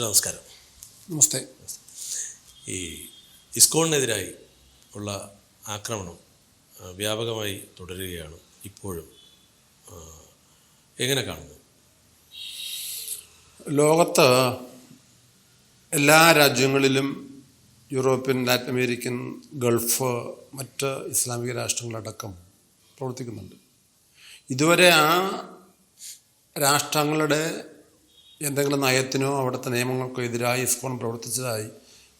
അച്ഛൻ നമസ്കാരം. നമസ്തേ. ഈ ഇസ്കോണിനെതിരായി ഉള്ള ആക്രമണം വ്യാപകമായി തുടരുകയാണ് ഇപ്പോഴും. എങ്ങനെ കാണുന്നു? ലോകത്ത് എല്ലാ രാജ്യങ്ങളിലും യൂറോപ്യൻ ലാറ്റിൻ അമേരിക്കൻ ഗൾഫ് മറ്റ് ഇസ്ലാമിക രാഷ്ട്രങ്ങളടക്കം പ്രവർത്തിക്കുന്നുണ്ട്. ഇതുവരെ ആ രാഷ്ട്രങ്ങളുടെ എന്തെങ്കിലും നയത്തിനോ അവിടുത്തെ നിയമങ്ങൾക്കോ എതിരായി ഇസ്കോൺ പ്രവർത്തിച്ചതായി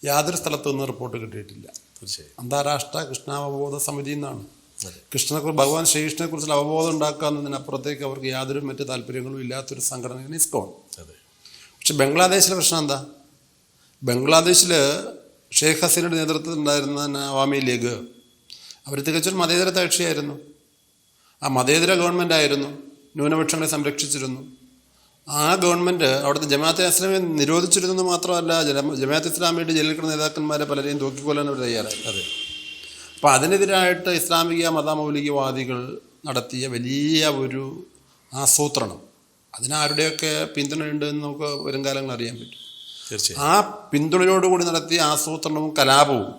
യാതൊരു സ്ഥലത്തു നിന്നും റിപ്പോർട്ട് കിട്ടിയിട്ടില്ല. തീർച്ചയായും. അന്താരാഷ്ട്ര കൃഷ്ണാവബോധ സമിതി എന്നാണ്. കൃഷ്ണനെക്കുറിച്ച് കൃഷ്ണനെ ഭഗവാൻ ശ്രീകൃഷ്ണനെ കുറിച്ചുള്ള അവബോധം ഉണ്ടാക്കാവുന്നതിനപ്പുറത്തേക്ക് അവർക്ക് യാതൊരു മറ്റു താല്പര്യങ്ങളും ഇല്ലാത്തൊരു സംഘടനയാണ് ഇസ്കോൺ. പക്ഷെ ബംഗ്ലാദേശിലെ പ്രശ്നം എന്താ? ബംഗ്ലാദേശിൽ ഷെയ്ഖ് ഹസീനയുടെ നേതൃത്വത്തിൽ ഉണ്ടായിരുന്ന അവാമി ലീഗ്. അവർ തികച്ചൊരു മതേതര കക്ഷിയായിരുന്നു. ആ മതേതര ഗവൺമെന്റ് ആയിരുന്നു. ന്യൂനപക്ഷങ്ങളെ സംരക്ഷിച്ചിരുന്നു. ആ ഗവൺമെന്റ് അവിടുത്തെ ജമാഅത്തെ ഇസ്ലാമി നിരോധിച്ചിരുന്നെന്ന് മാത്രമല്ല ജമാഅത്തെ ജമാഅത്ത് ഇസ്ലാമിയുടെ ജയിലിൽ കിടന്ന നേതാക്കന്മാരെ പലരെയും തൂക്കിക്കൊല്ലാൻ അവർ തയ്യാറായി. അതെ. അപ്പോൾ അതിനെതിരായിട്ട് ഇസ്ലാമിക മതമൗലികവാദികൾ നടത്തിയ വലിയ ഒരു ആസൂത്രണം. അതിനാരുടെയൊക്കെ പിന്തുണയുണ്ട് എന്ന് നമുക്ക് വരും കാലങ്ങൾ അറിയാൻ പറ്റും. തീർച്ചയായും. ആ പിന്തുണയോടുകൂടി നടത്തിയ ആസൂത്രണവും കലാപവും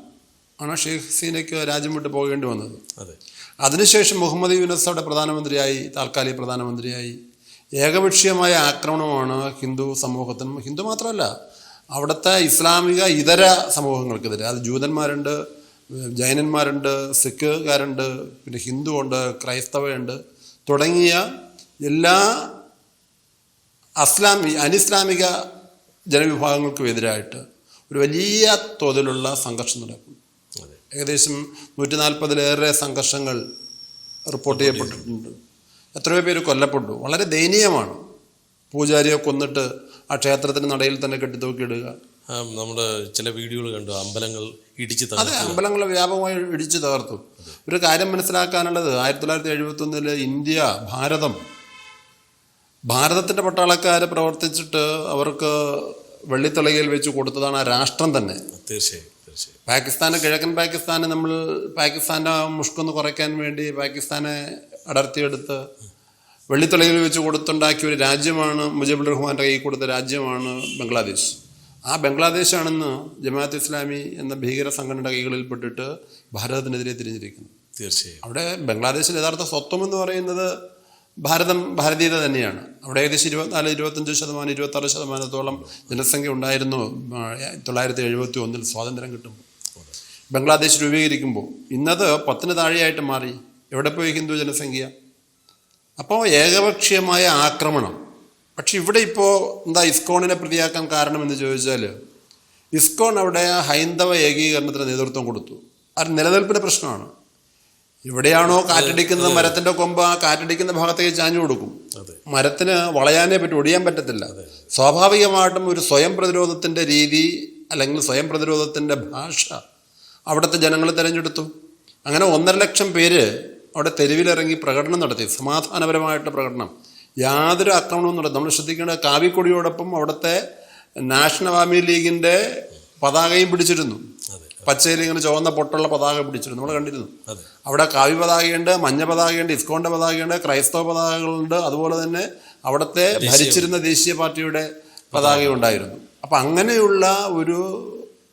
ആണ് ഷെയ്ഖ് ഹസീനയ്ക്ക് രാജ്യം വിട്ട് പോകേണ്ടി വന്നത്. അതെ. അതിനുശേഷം മുഹമ്മദ് യൂനസ് അവിടെ പ്രധാനമന്ത്രിയായി താൽക്കാലിക പ്രധാനമന്ത്രിയായി. ഏകപക്ഷീയമായ ആക്രമണമാണ് ഹിന്ദു സമൂഹത്തിനും. ഹിന്ദു മാത്രമല്ല അവിടുത്തെ ഇസ്ലാമിക ഇതര സമൂഹങ്ങൾക്കെതിരെ അത് ജൂതന്മാരുണ്ട് ജൈനന്മാരുണ്ട് സിഖുകാരുണ്ട് പിന്നെ ഹിന്ദു ഉണ്ട് ക്രൈസ്തവയുണ്ട് തുടങ്ങിയ എല്ലാ അസ്ലാമി അനിസ്ലാമിക ജനവിഭാഗങ്ങൾക്കും എതിരായിട്ട് ഒരു വലിയ തോതിലുള്ള സംഘർഷം നടക്കും. ഏകദേശം നൂറ്റി നാൽപ്പതിലേറെ സംഘർഷങ്ങൾ റിപ്പോർട്ട് ചെയ്യപ്പെട്ടിട്ടുണ്ട്. എത്രയോ പേര് കൊല്ലപ്പെട്ടു. വളരെ ദയനീയമാണ്. പൂജാരിയെ കൊന്നിട്ട് ആ ക്ഷേത്രത്തിന് നടയിൽ തന്നെ കെട്ടിത്തൂക്കിയിടുക നമ്മുടെ ചില വീഡിയോകൾ കണ്ടു. അമ്പലങ്ങൾ ഇടിച്ച് അതെ അമ്പലങ്ങൾ വ്യാപകമായി ഇടിച്ചു തകർത്തു. ഒരു കാര്യം മനസ്സിലാക്കാനുള്ളത് ആയിരത്തി തൊള്ളായിരത്തി എഴുപത്തി ഒന്നിൽ ഇന്ത്യ ഭാരതം ഭാരതത്തിന്റെ പട്ടാളക്കാരെ പ്രവർത്തിച്ചിട്ട് അവർക്ക് വെള്ളിത്തളികയിൽ വെച്ച് കൊടുത്തതാണ് ആ രാഷ്ട്രം തന്നെ. തീർച്ചയായും പാകിസ്ഥാന് കിഴക്കൻ പാകിസ്ഥാനെ നമ്മൾ പാകിസ്ഥാന്റെ മുഷ്കൊന്ന് കുറയ്ക്കാൻ വേണ്ടി പാകിസ്ഥാനെ അടർത്തിയെടുത്ത് വെള്ളിത്തളയിൽ വെച്ച് കൊടുത്തുണ്ടാക്കിയ ഒരു രാജ്യമാണ് മുജീബുർ റഹ്മാന്റെ കൈ കൊടുത്ത രാജ്യമാണ് ബംഗ്ലാദേശ്. ആ ബംഗ്ലാദേശാണെന്ന് ജമാഅത്ത് ഇസ്ലാമി എന്ന ഭീകര സംഘടനയുടെ കൈകളിൽപ്പെട്ടിട്ട് ഭാരതത്തിനെതിരെ തിരിഞ്ഞിരിക്കുന്നു. തീർച്ചയായും. അവിടെ ബംഗ്ലാദേശിൽ യഥാർത്ഥ സ്വത്വം എന്ന് പറയുന്നത് ഭാരതം ഭാരതീയത തന്നെയാണ്. അവിടെ ഏകദേശം ഇരുപത്തിനാല് ഇരുപത്തഞ്ച് ശതമാനം ഇരുപത്താറ് ശതമാനത്തോളം ജനസംഖ്യ ഉണ്ടായിരുന്നു തൊള്ളായിരത്തി എഴുപത്തി ഒന്നിൽ സ്വാതന്ത്ര്യം കിട്ടുമ്പോൾ. ബംഗ്ലാദേശ് രൂപീകരിക്കുമ്പോൾ ഇന്നത് പത്തിന് താഴെയായിട്ട് മാറി. എവിടെ പോയി ഹിന്ദു ജനസംഖ്യ? അപ്പോൾ ഏകപക്ഷീയമായ ആക്രമണം. പക്ഷെ ഇവിടെ ഇപ്പോൾ എന്താ ഇസ്കോണിനെ പ്രതിയാക്കാൻ കാരണമെന്ന് ചോദിച്ചാൽ ഇസ്കോൺ അവിടെ ഹൈന്ദവ ഏകീകരണത്തിന് നേതൃത്വം കൊടുത്തു. അത് നിലനിൽപ്പിന്റെ പ്രശ്നമാണ്. ഇവിടെയാണോ കാറ്റടിക്കുന്നത് മരത്തിന്റെ കൊമ്പ് ആ കാറ്റടിക്കുന്ന ഭാഗത്തേക്ക് ചാഞ്ഞു കൊടുക്കും. മരത്തിന് വളയാനേ പറ്റി ഒടിയാൻ പറ്റത്തില്ല. സ്വാഭാവികമായിട്ടും ഒരു സ്വയം പ്രതിരോധത്തിന്റെ രീതി അല്ലെങ്കിൽ സ്വയം പ്രതിരോധത്തിന്റെ ഭാഷ അവിടുത്തെ ജനങ്ങൾ തിരഞ്ഞെടുത്തു. അങ്ങനെ ഒന്നര ലക്ഷം പേര് അവിടെ തെരുവിലിറങ്ങി പ്രകടനം നടത്തി. സമാധാനപരമായിട്ട് പ്രകടനം. യാതൊരു ആക്രമണവും നടത്തി നമ്മൾ ശ്രദ്ധിക്കേണ്ട കാവിക്കൊടിയോടൊപ്പം അവിടുത്തെ നാഷണൽ അവാമി ലീഗിന്റെ പതാകയും പിടിച്ചിരുന്നു. പച്ചയിൽ ഇങ്ങനെ ചുവന്ന പൊട്ടുള്ള പതാക പിടിച്ചിരുന്നു. നമ്മൾ കണ്ടിരുന്നു. അവിടെ കാവ്യ പതാകയുണ്ട് മഞ്ഞ പതാകയുണ്ട് ഇസ്കോണിന്റെ പതാകയുണ്ട് ക്രൈസ്തവ പതാകകളുണ്ട്. അതുപോലെ തന്നെ അവിടുത്തെ ഭരിച്ചിരുന്ന ദേശീയ പാർട്ടിയുടെ പതാക ഉണ്ടായിരുന്നു. അപ്പം അങ്ങനെയുള്ള ഒരു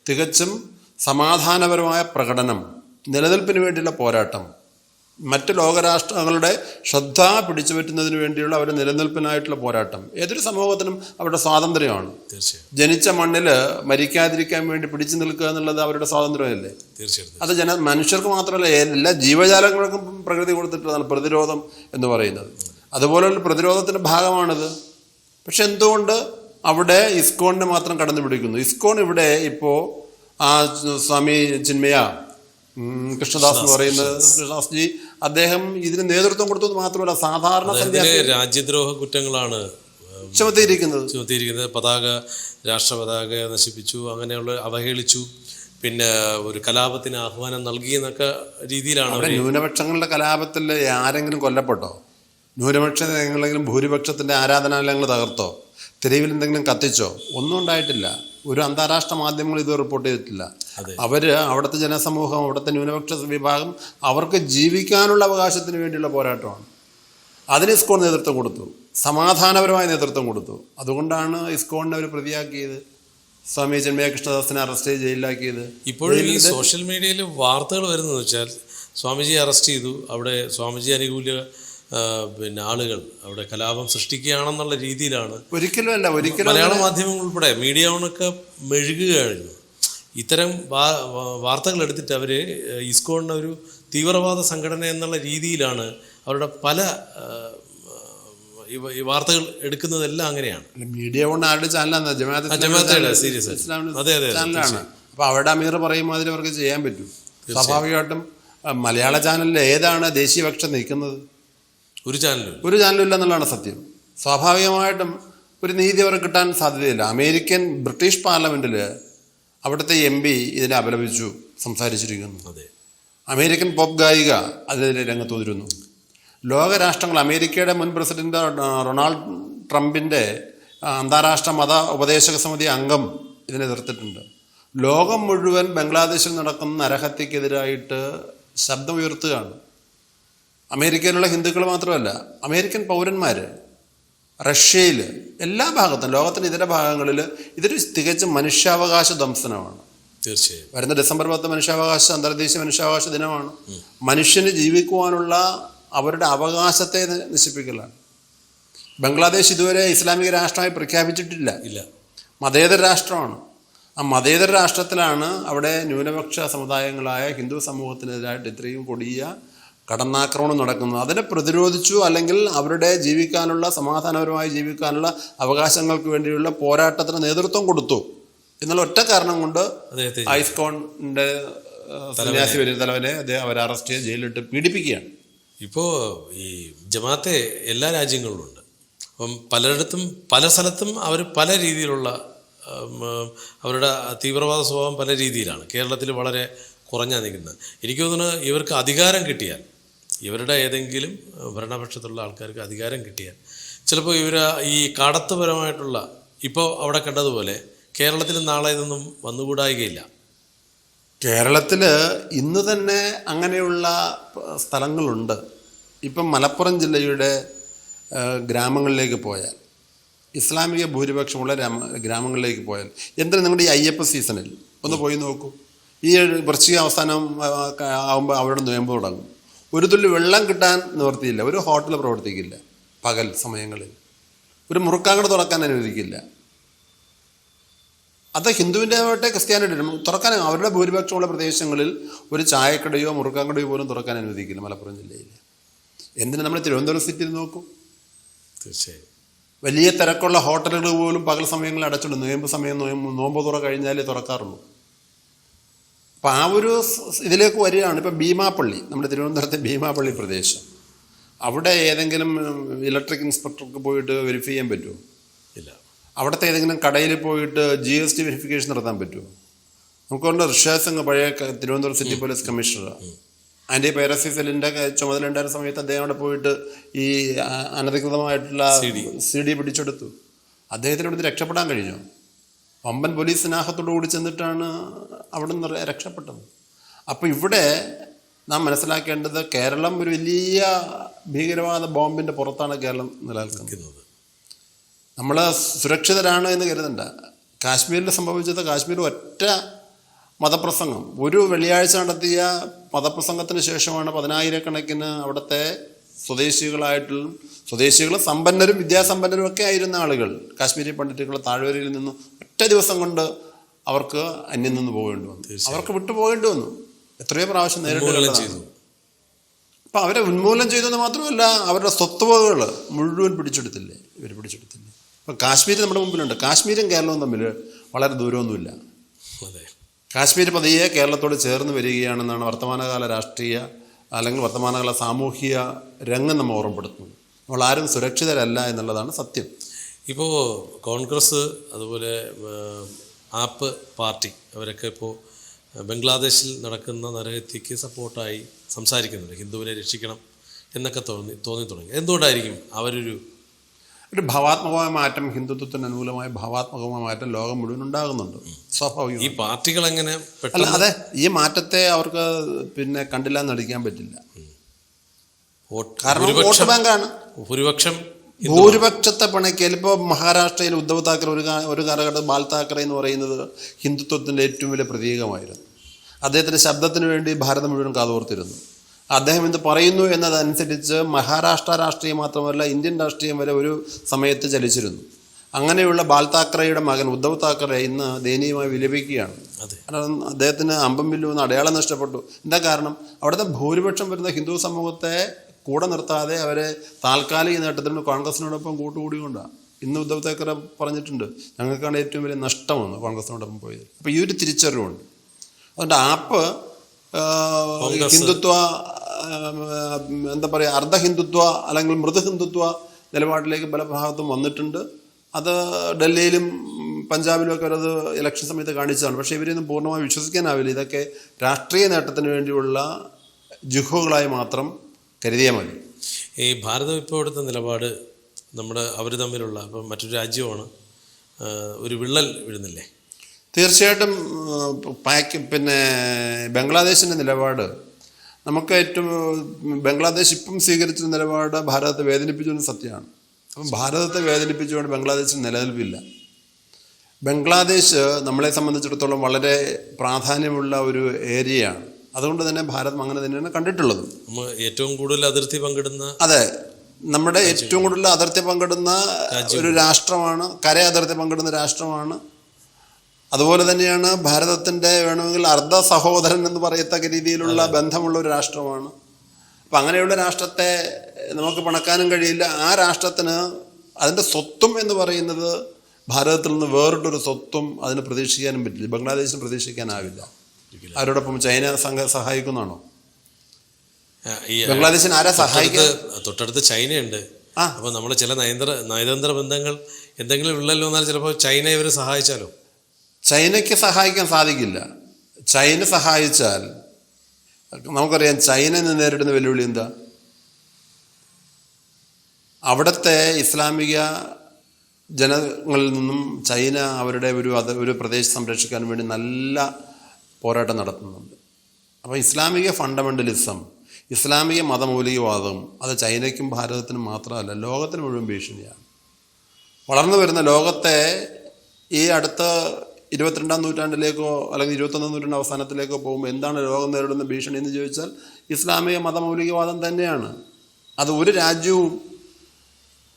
തികച്ചും സമാധാനപരമായ പ്രകടനം നിലനിൽപ്പിന് വേണ്ടിയുള്ള പോരാട്ടം മറ്റ് ലോകരാഷ്ട്രങ്ങളുടെ ശ്രദ്ധ പിടിച്ചു പറ്റുന്നതിന് വേണ്ടിയുള്ള അവരുടെ നിലനിൽപ്പിനായിട്ടുള്ള പോരാട്ടം. ഏതൊരു സമൂഹത്തിനും അവരുടെ സ്വാതന്ത്ര്യമാണ്. തീർച്ചയായും ജനിച്ച മണ്ണിൽ മരിക്കാതിരിക്കാൻ വേണ്ടി പിടിച്ചു നിൽക്കുക എന്നുള്ളത് അവരുടെ സ്വാതന്ത്ര്യമല്ലേ? തീർച്ചയായും അത് ജന മനുഷ്യർക്ക് മാത്രമല്ല എല്ലാ ജീവജാലങ്ങൾക്കും പ്രകൃതി കൊടുത്തിട്ടുള്ളതാണ് പ്രതിരോധം എന്ന് പറയുന്നത്. അതുപോലുള്ള പ്രതിരോധത്തിന്റെ ഭാഗമാണിത്. പക്ഷെ എന്തുകൊണ്ട് അവിടെ ഇസ്കോണിനെ മാത്രം കടന്നു പിടിക്കുന്നു ഇസ്കോൺ ഇവിടെ ഇപ്പോൾ ആ സ്വാമി ചിന്മയ കൃഷ്ണദാസ് എന്ന് പറയുന്നത് കൃഷ്ണദാസ്. ജി അദ്ദേഹം ഇതിന് നേതൃത്വം കൊടുത്തത് മാത്രമല്ല സാധാരണ രാജ്യദ്രോഹ കുറ്റങ്ങളാണ് ചുമത്തിയിരിക്കുന്നത്. ചുമത്തിയിരിക്കുന്നത്. പതാക രാഷ്ട്ര പതാക നശിപ്പിച്ചു അങ്ങനെയുള്ള അവഹേളിച്ചു. പിന്നെ ഒരു കലാപത്തിന് ആഹ്വാനം നൽകി എന്നൊക്കെ രീതിയിലാണ് ന്യൂനപക്ഷങ്ങളുടെ കലാപത്തിൽ ആരെങ്കിലും കൊല്ലപ്പെട്ടോ? ന്യൂനപക്ഷ എന്തെങ്കിലും ഭൂരിപക്ഷത്തിന്റെ ആരാധനാലയങ്ങൾ തകർത്തോ? തെരുവിൽ എന്തെങ്കിലും കത്തിച്ചോ? ഒന്നും ഉണ്ടായിട്ടില്ല. ഒരു അന്താരാഷ്ട്ര മാധ്യമങ്ങൾ ഇത് റിപ്പോർട്ട് ചെയ്തിട്ടില്ല. അവർ അവർ അവിടുത്തെ ജനസമൂഹം അവിടുത്തെ ന്യൂനപക്ഷ വിഭാഗം അവർക്ക് ജീവിക്കാനുള്ള അവകാശത്തിന് വേണ്ടിയുള്ള പോരാട്ടമാണ്. അതിന് ഇസ്കോൺ നേതൃത്വം കൊടുത്തു. സമാധാനപരമായ നേതൃത്വം കൊടുത്തു. അതുകൊണ്ടാണ് ഇസ്കോണിനെ അവർ പ്രതിയാക്കിയത്. സ്വാമി ചെന്മയ കൃഷ്ണദാസിനെ അറസ്റ്റ് ചെയ്ത് ജയിലിലാക്കിയത്. ഇപ്പോഴും ഈ സോഷ്യൽ മീഡിയയിൽ വാർത്തകൾ വരുന്നത് വെച്ചാൽ സ്വാമിജി അറസ്റ്റ് ചെയ്തു. അവിടെ സ്വാമിജി അനുകൂല പിന്നെ ആളുകൾ അവിടെ കലാപം സൃഷ്ടിക്കുകയാണെന്നുള്ള രീതിയിലാണ് ഒരിക്കലും അല്ല ഒരിക്കലും മലയാള മാധ്യമങ്ങൾ ഉൾപ്പെടെ മീഡിയ ഒക്കെ മെഴുകുകയായിരുന്നു. ഇത്തരം വാർത്തകൾ എടുത്തിട്ട് അവർ ഇസ്കോണിന് ഒരു തീവ്രവാദ സംഘടന എന്നുള്ള രീതിയിലാണ് അവരുടെ പല ഈ- വാർത്തകൾ എടുക്കുന്നതെല്ലാം അങ്ങനെയാണ്. മീഡിയ കൊണ്ട് ആരുടെ ചാനലാണ് ജമാഅത്തെ. ഇസ്ലാമിന്റെ അതെ, അതെ, ചാനലാണ്. അപ്പൊ അവരുടെ അമീർ പറയുമ്പോൾ അതിൽ അവർക്ക് ചെയ്യാൻ പറ്റും. സ്വാഭാവികമായിട്ടും മലയാള ചാനലിൽ ഏതാണ് ദേശീയപക്ഷം നിൽക്കുന്നത്? ഒരു ചാനലും ഒരു ചാനലും ഇല്ല എന്നുള്ളതാണ് സത്യം. സ്വാഭാവികമായിട്ടും ഒരു നീതി അവർക്ക് കിട്ടാൻ സാധ്യതയില്ല. അമേരിക്കൻ ബ്രിട്ടീഷ് പാർലമെന്റിൽ അവിടുത്തെ എം പി ഇതിനെ അപലപിച്ചു സംസാരിച്ചിരിക്കുന്നു. അതെ. അമേരിക്കൻ പോപ്പ് ഗായിക അതിനെതിരെ രംഗത്ത് വന്നിരുന്നു. ലോകരാഷ്ട്രങ്ങൾ അമേരിക്കയുടെ മുൻ പ്രസിഡന്റ് റൊണാൾഡ് ട്രംപിന്റെ അന്താരാഷ്ട്ര മത ഉപദേശക സമിതി അംഗം ഇതിനെ എതിർത്തിട്ടുണ്ട്. ലോകം മുഴുവൻ ബംഗ്ലാദേശിൽ നടക്കുന്ന നരഹത്യക്കെതിരായിട്ട് ശബ്ദം ഉയർത്തുകയാണ് അമേരിക്കയിലുള്ള ഹിന്ദുക്കൾ മാത്രമല്ല അമേരിക്കൻ പൗരന്മാർ റഷ്യയിൽ എല്ലാ ഭാഗത്തും ലോകത്തിന്റെ ഇതര ഭാഗങ്ങളിൽ ഇതൊരു തികച്ചും മനുഷ്യാവകാശ ധംസനമാണ് തീർച്ചയായും. വരുന്ന ഡിസംബർ പത്ത് മനുഷ്യാവകാശ അന്തർദേശീയ മനുഷ്യാവകാശ ദിനമാണ്. മനുഷ്യന് ജീവിക്കുവാനുള്ള അവരുടെ അവകാശത്തെ നശിപ്പിക്കലാണ്. ബംഗ്ലാദേശ് ഇതുവരെ ഇസ്ലാമിക രാഷ്ട്രമായി പ്രഖ്യാപിച്ചിട്ടില്ല. ഇല്ല. മതേതര രാഷ്ട്രമാണ്. ആ മതേതര രാഷ്ട്രത്തിലാണ് അവിടെ ന്യൂനപക്ഷ സമുദായങ്ങളായ ഹിന്ദു സമൂഹത്തിനെതിരായിട്ട് ഇത്രയും കൊടിയ കടന്നാക്രമണം നടക്കുന്നത് അതിനെ പ്രതിരോധിച്ചു അല്ലെങ്കിൽ അവരുടെ ജീവിക്കാനുള്ള സമാധാനപരമായി ജീവിക്കാനുള്ള അവകാശങ്ങൾക്ക് വേണ്ടിയുള്ള പോരാട്ടത്തിന് നേതൃത്വം കൊടുത്തു. എന്നുള്ള ഒറ്റ കാരണം കൊണ്ട് ഐസ്കോണിന്റെ സന്യാസി വലിയ തലവനെ അദ്ദേഹം അവരെ അറസ്റ്റ് ചെയ്ത് ജയിലിലിട്ട് പീഡിപ്പിക്കുകയാണ്. ഇപ്പോൾ ഈ ജമാഅത്തെ എല്ലാ രാജ്യങ്ങളിലും ഉണ്ട്. അപ്പം പലയിടത്തും പല സ്ഥലത്തും അവർ പല രീതിയിലുള്ള അവരുടെ തീവ്രവാദ സ്വഭാവം പല രീതിയിലാണ്. കേരളത്തിൽ വളരെ കുറഞ്ഞാണ് നിൽക്കുന്നത്. എനിക്ക് തോന്നുന്നു ഇവർക്ക് അധികാരം കിട്ടിയാൽ ഇവരുടെ ഏതെങ്കിലും ഭരണപക്ഷത്തുള്ള ആൾക്കാർക്ക് അധികാരം കിട്ടിയാൽ ചിലപ്പോൾ ഇവർ ഈ കാടത്തുപരമായിട്ടുള്ള ഇപ്പോൾ അവിടെ കണ്ടതുപോലെ കേരളത്തിൽ നാളെ ഇതൊന്നും വന്നുകൂടായികയില്ല. കേരളത്തിൽ ഇന്ന് തന്നെ അങ്ങനെയുള്ള സ്ഥലങ്ങളുണ്ട്. ഇപ്പം മലപ്പുറം ജില്ലയുടെ ഗ്രാമങ്ങളിലേക്ക് പോയാൽ ഇസ്ലാമിക ഭൂരിപക്ഷമുള്ള രാമ- ഗ്രാമങ്ങളിലേക്ക് പോയാൽ എന്തിനാ നിങ്ങളുടെ ഈ അയ്യപ്പ സീസണിൽ? ഒന്ന് പോയി നോക്കൂ. ഈ വൃശ്ചിക അവസാനം ആകുമ്പോൾ അവിടെ നോയമ്പ് തുടങ്ങും. ഒരു തുള്ളി വെള്ളം കിട്ടാൻ നിവർത്തിയില്ല. ഒരു ഹോട്ടൽ പ്രവർത്തിക്കില്ല പകൽ സമയങ്ങളിൽ. ഒരു മുറുക്കാങ്കട് തുറക്കാൻ അനുവദിക്കില്ല. അത് ഹിന്ദുവിന്റെ ആവട്ടെ ക്രിസ്ത്യാനിയുടെ തുറക്കാൻ അവരുടെ ഭൂരിപക്ഷമുള്ള പ്രദേശങ്ങളിൽ ഒരു ചായക്കടയോ മുറുക്കാങ്കടയോ പോലും തുറക്കാൻ അനുവദിക്കില്ല മലപ്പുറം ജില്ലയിൽ. എന്തിനു നമ്മൾ തിരുവനന്തപുരം സിറ്റിയിൽ നോക്കും? തീർച്ചയായും. വലിയ തിരക്കുള്ള ഹോട്ടലുകൾ പോലും പകൽ സമയങ്ങളിൽ അടച്ചിടും. നോയമ്പ് സമയം നോയമ്പ് നോമ്പ് തുറ കഴിഞ്ഞാലേ തുറക്കാറുള്ളൂ. അപ്പം ആ ഒരു ഇതിലേക്ക് വരികയാണ്. ഇപ്പം ഭീമാപ്പള്ളി നമ്മുടെ തിരുവനന്തപുരത്തെ ഭീമാപ്പള്ളി പ്രദേശം. അവിടെ ഏതെങ്കിലും ഇലക്ട്രിക് ഇൻസ്പെക്ടർക്ക് പോയിട്ട് വെരിഫൈ ചെയ്യാൻ പറ്റുമോ? ഇല്ല. അവിടുത്തെ ഏതെങ്കിലും കടയിൽ പോയിട്ട് ജി എസ് ടി വെരിഫിക്കേഷൻ നടത്താൻ പറ്റുമോ? നമുക്കുണ്ട് ഋഷാദ് സിംഗ് പഴയ Thiruvananthapuram city police commissioner anti piracy സെല്ലിന്റെ ചുമതല സമയത്ത് അദ്ദേഹം അവിടെ പോയിട്ട് ഈ അനധികൃതമായിട്ടുള്ള സി ഡി. പിടിച്ചെടുത്തു. അദ്ദേഹത്തിനോട് രക്ഷപ്പെടാൻ കഴിഞ്ഞു? വമ്പൻ പോലീസ് സ്നേഹത്തോടു കൂടി ചെന്നിട്ടാണ് അവിടെ നിന്ന് രക്ഷപ്പെട്ടത്. അപ്പോൾ ഇവിടെ നാം മനസ്സിലാക്കേണ്ടത് കേരളം ഒരു വലിയ ഭീകരവാദ ബോംബിന്റെ പുറത്താണ് കേരളം നിലനിൽക്കുന്നത്. നമ്മൾ സുരക്ഷിതരാണ് എന്ന് കരുതണ്ട. കാശ്മീരിൽ സംഭവിച്ചത് കാശ്മീർ ഒറ്റ മതപ്രസംഗം. ഒരു വെള്ളിയാഴ്ച നടത്തിയ മതപ്രസംഗത്തിന് ശേഷമാണ് പതിനായിരക്കണക്കിന് അവിടുത്തെ സ്വദേശികളായിട്ടുള്ള സ്വദേശികളും സമ്പന്നരും വിദ്യാസമ്പന്നരും ഒക്കെ ആയിരുന്ന ആളുകൾ കാശ്മീരി പണ്ഡിറ്റുകൾ താഴ്വരയിൽ നിന്നും ഒറ്റ ദിവസം കൊണ്ട് അവർക്ക് അന്യം നിന്ന് പോകേണ്ടി വന്നു. അവർക്ക് വിട്ടുപോകേണ്ടി വന്നു. എത്രയോ പ്രാവശ്യം നേരിട്ടുള്ള നേരിട്ട് ചെയ്തു. അപ്പം അവരെ ഉന്മൂലനം ചെയ്തെന്ന് മാത്രമല്ല അവരുടെ സ്വത്തുവകകൾ മുഴുവൻ പിടിച്ചെടുത്തില്ലേ? ഇവർ പിടിച്ചെടുത്തില്ലേ? ഇപ്പം കാശ്മീർ നമ്മുടെ മുമ്പിലുണ്ട്. കാശ്മീരും കേരളവും തമ്മിൽ വളരെ ദൂരമൊന്നുമില്ല. കാശ്മീർ പതിയെ കേരളത്തോട് ചേർന്ന് വരികയാണെന്നാണ് വർത്തമാനകാല രാഷ്ട്രീയ അല്ലെങ്കിൽ വർത്തമാനകാല സാമൂഹിക രംഗം നമ്മൾ ഓർമ്മപ്പെടുത്തുന്നത് നമ്മൾ ആരും സുരക്ഷിതരല്ല എന്നുള്ളതാണ് സത്യം. ഇപ്പോൾ കോൺഗ്രസ് അതുപോലെ ആപ്പ് പാർട്ടി അവരൊക്കെ ഇപ്പോൾ ബംഗ്ലാദേശിൽ നടക്കുന്ന നരഹത്യക്ക് സപ്പോർട്ടായി സംസാരിക്കുന്നുണ്ട്. ഹിന്ദുവിനെ രക്ഷിക്കണം എന്നൊക്കെ തോന്നി തോന്നി തുടങ്ങി. എന്തുകൊണ്ടായിരിക്കും അവരൊരു ഒരു ഭാവാത്മകമായ മാറ്റം ഹിന്ദുത്വത്തിന് അനുകൂലമായ ഭാവാത്മകമായ മാറ്റം ലോകം മുഴുവൻ ഉണ്ടാകുന്നുണ്ട്. സ്വാഭാവികം ഈ പാർട്ടികൾ എങ്ങനെ അല്ല അതെ ഈ മാറ്റത്തെ അവർക്ക് പിന്നെ കണ്ടില്ല നടിക്കാൻ പറ്റില്ല. കാരണം വോട്ട് ബാങ്കാണ്. ഭൂരിപക്ഷം ഭൂരിപക്ഷത്തെ പിണക്കിയാൽ ഇപ്പോൾ മഹാരാഷ്ട്രയിൽ ഉദ്ധവ് താക്കറെ ഒരു ഒരു കാലഘട്ടം ബാൽ താക്കറെ എന്ന് പറയുന്നത് ഹിന്ദുത്വത്തിന്റെ ഏറ്റവും വലിയ പ്രതീകമായിരുന്നു. അദ്ദേഹത്തിന്റെ ശബ്ദത്തിന് വേണ്ടി ഭാരതം മുഴുവൻ കാതോർത്തിരുന്നു. അദ്ദേഹം എന്ത് പറയുന്നു എന്നതനുസരിച്ച് മഹാരാഷ്ട്ര രാഷ്ട്രീയം മാത്രമല്ല ഇന്ത്യൻ രാഷ്ട്രീയം വരെ ഒരു സമയത്ത് ചലിച്ചിരുന്നു. അങ്ങനെയുള്ള ബാൽ താക്കറെയുടെ മകൻ ഉദ്ധവ് താക്കറെ ഇന്ന് ദയനീയമായി വിലപിക്കുകയാണ്. കാരണം അദ്ദേഹത്തിന് അമ്പം വില്ലു എന്ന് അടയാളം നഷ്ടപ്പെട്ടു. എന്താ കാരണം? അവിടുത്തെ ഭൂരിപക്ഷം വരുന്ന ഹിന്ദു സമൂഹത്തെ കൂടെ നിർത്താതെ അവരെ താൽക്കാലിക നേട്ടത്തിന് കോൺഗ്രസിനോടൊപ്പം കൂട്ടുകൂടിക്കൊണ്ടാണ്. ഇന്ന് ഉദ്ധവ് താക്കറെ പറഞ്ഞിട്ടുണ്ട് ഞങ്ങൾക്കാണ് ഏറ്റവും വലിയ നഷ്ടമാണ് കോൺഗ്രസിനോടൊപ്പം പോയത്. അപ്പോൾ ഈ ഒരു തിരിച്ചറിവുണ്ട്. അതുകൊണ്ട് ആപ്പ്. ഹിന്ദുത്വ എന്താ പറയുക അർദ്ധ ഹിന്ദുത്വ അല്ലെങ്കിൽ മൃദു ഹിന്ദുത്വ നിലപാടിലേക്ക് പല ഭാഗത്തും വന്നിട്ടുണ്ട്. അത് ഡൽഹിയിലും പഞ്ചാബിലും ഒക്കെ അവരത് ഇലക്ഷൻ സമയത്ത് കാണിച്ചതാണ്. പക്ഷേ ഇവരെയൊന്നും പൂർണമായി വിശ്വസിക്കാനാവില്ല. ഇതൊക്കെ രാഷ്ട്രീയ നേട്ടത്തിന് വേണ്ടിയുള്ള ജുഹുകളായി മാത്രം കരുതിയാൽ മതി. ഈ ഭാരതം ഇപ്പോൾ എടുത്ത നിലപാട് നമ്മുടെ അവർ തമ്മിലുള്ള ഇപ്പം മറ്റൊരു രാജ്യമാണ് ഒരു വിള്ളൽ വീഴുന്നില്ലേ? തീർച്ചയായിട്ടും പാക്ക് പിന്നെ ബംഗ്ലാദേശിന്റെ നിലപാട്. നമുക്ക് ഏറ്റവും ബംഗ്ലാദേശ് ഇപ്പം സ്വീകരിച്ച നിലപാട് ഭാരതത്തെ വേദനിപ്പിച്ചുകൊണ്ട് സത്യമാണ്. അപ്പം ഭാരതത്തെ വേദനിപ്പിച്ചുകൊണ്ട് ബംഗ്ലാദേശിന് നിലനിൽപ്പില്ല. ബംഗ്ലാദേശ് നമ്മളെ സംബന്ധിച്ചിടത്തോളം വളരെ പ്രാധാന്യമുള്ള ഒരു ഏരിയയാണ്. അതുകൊണ്ട് തന്നെ ഭാരതം അങ്ങനെ തന്നെയാണ് കണ്ടിട്ടുള്ളത്. നമ്മൾ ഏറ്റവും കൂടുതൽ അതിർത്തി പങ്കിടുന്ന അതെ. നമ്മുടെ ഏറ്റവും കൂടുതൽ അതിർത്തി പങ്കിടുന്ന ഒരു രാഷ്ട്രമാണ് കര അതിർത്തി പങ്കിടുന്ന രാഷ്ട്രമാണ് അതുപോലെ തന്നെയാണ് ഭാരതത്തിന്റെ വേണമെങ്കിൽ അർദ്ധ സഹോദരൻ എന്ന് പറയത്തക്ക രീതിയിലുള്ള ബന്ധമുള്ള ഒരു രാഷ്ട്രമാണ്. അപ്പം അങ്ങനെയുള്ള രാഷ്ട്രത്തെ നമുക്ക് പണക്കാനും കഴിയില്ല. ആ രാഷ്ട്രത്തിന് അതിന്റെ സ്വത്വം എന്ന് പറയുന്നത് ഭാരതത്തിൽ നിന്ന് വേറിട്ടൊരു സ്വത്വം അതിന് പ്രതീക്ഷിക്കാനും പറ്റില്ല. ബംഗ്ലാദേശിന് പ്രതീക്ഷിക്കാനാവില്ല. അവരോടൊപ്പം ചൈന സംഘ സഹായിക്കുന്നതാണോ? ഈ ബംഗ്ലാദേശിന് ആരാ സഹായിക്കുന്നത് തൊട്ടടുത്ത് ചൈനയുണ്ട്. ആ. അപ്പോൾ നമ്മൾ ചില നയതന്ത്ര നയതന്ത്ര ബന്ധങ്ങൾ എന്തെങ്കിലും ഉള്ളല്ലോ എന്നാൽ ചിലപ്പോൾ ചൈന ഇവരെ സഹായിച്ചാലോ? ചൈനയ്ക്ക് സഹായിക്കാൻ സാധിക്കില്ല. ചൈന സഹായിച്ചാൽ നമുക്കറിയാം ചൈന ഇന്ന് നേരിടുന്ന വെല്ലുവിളി എന്താ? അവിടുത്തെ ഇസ്ലാമിക ജനങ്ങളിൽ നിന്നും ചൈന അവരുടെ ഒരു അത് ഒരു പ്രദേശം സംരക്ഷിക്കാൻ വേണ്ടി നല്ല പോരാട്ടം നടത്തുന്നുണ്ട്. അപ്പോൾ ഇസ്ലാമിക ഫണ്ടമെന്റലിസം ഇസ്ലാമിക മതമൗലികവാദം അത് ചൈനയ്ക്കും ഭാരതത്തിനും മാത്രമല്ല ലോകത്തിന് മുഴുവൻ ഭീഷണിയാണ്. വളർന്നു വരുന്ന ലോകത്തെ ഈ അടുത്ത ഇരുപത്തിരണ്ടാം നൂറ്റാണ്ടിലേക്കോ അല്ലെങ്കിൽ ഇരുപത്തൊന്നാം നൂറ്റാണ്ട് അവസാനത്തിലേക്കോ പോകുമ്പോൾ എന്താണ് ലോകം നേരിടുന്ന ഭീഷണി എന്ന് ചോദിച്ചാൽ ഇസ്ലാമിക മതമൗലികവാദം തന്നെയാണ്. അത് ഒരു രാജ്യവും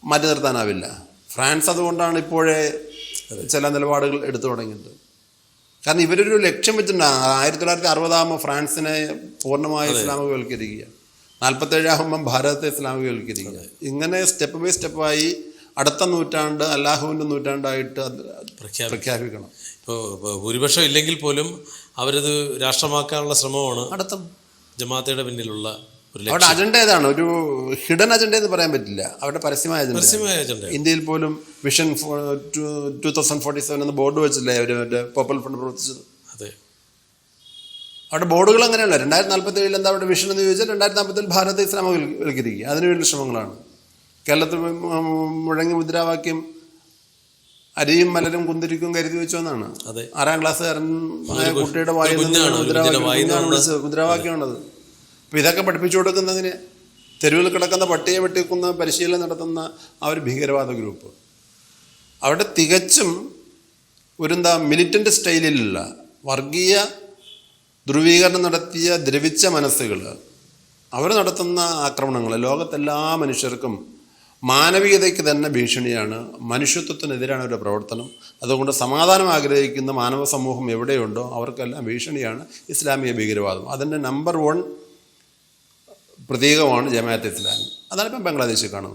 മാറ്റി നിർത്താനാവില്ല ഫ്രാൻസ് അതുകൊണ്ടാണ് ഇപ്പോഴേ ചില നിലപാടുകൾ എടുത്തു തുടങ്ങിയത്. കാരണം ഇവരൊരു ലക്ഷ്യം വെച്ചിട്ടുണ്ട്. ആയിരത്തി തൊള്ളായിരത്തി അറുപതാകുമ്പോൾ ഫ്രാൻസിനെ പൂർണമായി ഇസ്ലാമികവൽക്കരിക്കുക. നാൽപ്പത്തേഴാകുമ്പം ഭാരതത്തെ ഇസ്ലാമികവൽക്കരിക്കുക. ഇങ്ങനെ സ്റ്റെപ്പ് ബൈ സ്റ്റെപ്പായി അടുത്ത നൂറ്റാണ്ട് അല്ലാഹുവിന്റെ നൂറ്റാണ്ടായിട്ട് അത് പ്രഖ്യാപിക്കണം. ഭൂരിപക്ഷം ഇല്ലെങ്കിൽ പോലും അവരത് രാഷ്ട്രമാക്കാനുള്ള ശ്രമമാണ് അടുത്ത ജമാഅത്തയുടെ പിന്നിലുള്ള അവിടെ അജണ്ട ഏതാണ്? ഒരു ഹിഡൻ അജണ്ട എന്ന് പറയാൻ പറ്റില്ല. അവരുടെ പരസ്യമായ അജണ്ട പരസ്യമായ അജണ്ട ഇന്ത്യയിൽ പോലും vision two thousand forty seven എന്ന ബോർഡ് വെച്ചില്ലേ? അവർ മറ്റേ പോപ്പൽ ഫണ്ട് പ്രവർത്തിച്ചത് അതെ. അവിടെ ബോർഡുകൾ അങ്ങനെയല്ല. രണ്ടായിരത്തി നാൽപ്പത്തി ഏഴിൽ എന്താ അവിടെ വിഷൻ എന്ന് ചോദിച്ചാൽ രണ്ടായിരത്തി നാൽപ്പത്തി ഏഴ് ഭാരത ഇസ്ലാമവൽക്കരിക്കുക. അതിനുവേണ്ടി ശ്രമങ്ങളാണ്. കേരളത്തിൽ മുഴങ്ങി മുദ്രാവാക്യം അരിയും മലരും കുന്തിരിക്കും കരുതി വെച്ചോന്നാണ്. അതെ. ആറാം ക്ലാസ്സുകാരൻ കുട്ടിയുടെ വായിൽ മുദ്രാവാക്യം ഉള്ളത് അപ്പോൾ ഇതൊക്കെ പഠിപ്പിച്ചു കൊടുക്കുന്നതിന് തെരുവിൽ കിടക്കുന്ന പട്ടിയെ വെട്ടിക്കുന്ന പരിശീലനം നടത്തുന്ന ആ ഒരു ഭീകരവാദ ഗ്രൂപ്പ്. അവിടെ തികച്ചും ഒരു എന്താ മിലിറ്റന്റ് സ്റ്റൈലിലുള്ള വർഗീയ ധ്രുവീകരണം നടത്തിയ ദ്രവിച്ച മനസ്സുകൾ അവർ നടത്തുന്ന ആക്രമണങ്ങൾ ലോകത്തെല്ലാ മനുഷ്യർക്കും മാനവികതയ്ക്ക് തന്നെ ഭീഷണിയാണ്. മനുഷ്യത്വത്തിനെതിരാണ് അവരുടെ പ്രവർത്തനം. അതുകൊണ്ട് സമാധാനം ആഗ്രഹിക്കുന്ന മാനവ സമൂഹം എവിടെയുണ്ടോ അവർക്കെല്ലാം ഭീഷണിയാണ് ഇസ്ലാമിക ഭീകരവാദം. അതിന്റെ നമ്പർ വൺ പ്രതീകമാണ് ജമാഅത്ത് ഇസ്ലാമി. അതാണ് ഇപ്പം ബംഗ്ലാദേശിൽ കാണുന്നത്.